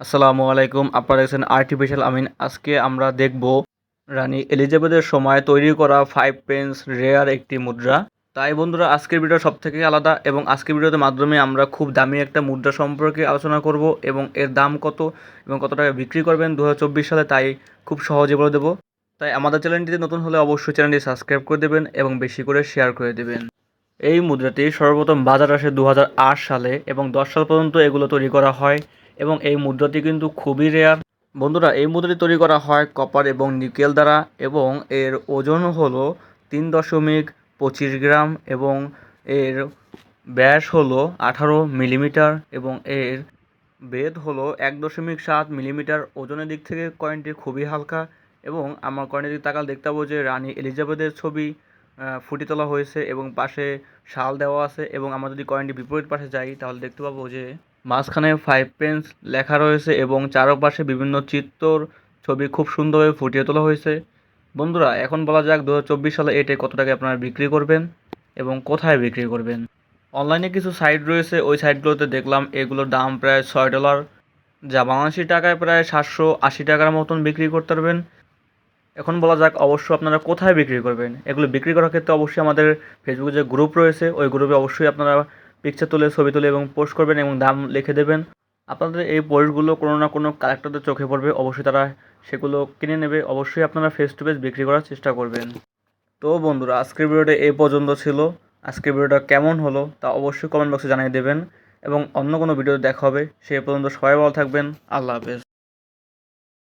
আসসালামু আলাইকুম, আপনারা দেখছেন আর্টিফিশিয়াল আমিন আজকে আমরা দেখব রানী এলিজাবেথের সময় তৈরি করা ফাইভ পেন্স রেয়ার একটি মুদ্রা। তাই বন্ধুরা, আজকের ভিডিও সব থেকে আলাদা এবং আজকের ভিডিওর মাধ্যমে আমরা খুব দামি একটা মুদ্রা সম্পর্কে আলোচনা করব এবং এর দাম কত এবং কত টাকা বিক্রি করবেন দু হাজার চব্বিশ সালে তাই খুব সহজে বলে দেবো। তাই আমাদের চ্যানেলটিতে নতুন হলে অবশ্যই চ্যানেলটি সাবস্ক্রাইব করে দেবেন এবং বেশি করে শেয়ার করে দেবেন। এই মুদ্রাটি সর্বপ্রথম বাজার আসে দু হাজার আট সালে এবং দশ সাল পর্যন্ত এগুলো তৈরি করা হয়। এবং এই মুদ্রাটি কিন্তু খুবই রেয়ার বন্ধুরা, এই মুদ্রাটি তৈরি করা হয় কপার এবং নিকেল দ্বারা এবং এর ওজন হলো তিন দশমিক পঁচিশ গ্রাম এবং এর ব্যাস হলো আঠারো মিলিমিটার এবং এর বেদ হলো এক দশমিক সাত মিলিমিটার। ওজনের দিক থেকে কয়েনটি খুবই হালকা এবং আমার কয়েনের দিকে তাকাল দেখতে পাবো যে রানী এলিজাবেথের ছবি ফুটিয়ে তোলা হয়েছে এবং পাশে শাল দেওয়া আছে এবং আমরা যদি কয়েনটি বিপরীত পাশে যাই তাহলে দেখতে পাবো যে মাঝখানে ফাইভ পেন্স লেখা রয়েছে এবং চারপাশে বিভিন্ন চিত্রর ছবি খুব সুন্দরভাবে ফুটিয়ে তোলা হয়েছে। বন্ধুরা, এখন বলা যাক দু হাজার চব্বিশ সালে এটা কত টাকায় আপনারা বিক্রি করবেন এবং কোথায় বিক্রি করবেন। অনলাইনে কিছু সাইট রয়েছে, ওই সাইটগুলোতে দেখলাম এগুলোর দাম প্রায় ছয় ডলার যা বাংলাদেশি টাকায় প্রায় সাতশো আশি টাকার মতন বিক্রি করতে পারবেন। এখন বলা যাক অবশ্যই আপনারা কোথায় বিক্রি করবেন। এগুলো বিক্রি করার ক্ষেত্রে অবশ্যই আমাদের ফেসবুকে যে গ্রুপ রয়েছে, ওই গ্রুপে অবশ্যই আপনারা পিকচার তুলে, ছবি তুলে এবং পোস্ট করবেন এবং দাম লিখে দেবেন। আপনাদের এই পোস্টগুলো কোনো না কোনো কালেক্টরদের চোখে পড়বে। অবশ্যই তারা সেগুলো কিনে নেবে। অবশ্যই আপনারা ফেস টু ফেস বিক্রি করার চেষ্টা করবেন। তো বন্ধুরা, আজকের ভিডিওটা এই পর্যন্ত ছিল। আজকের ভিডিওটা কেমন হলো তা অবশ্যই কমেন্ট বক্সে জানিয়ে দেবেন এবং অন্য কোনো ভিডিও দেখা হবে। সে পর্যন্ত সবাই ভালো থাকবেন। আল্লাহ হাফেজ।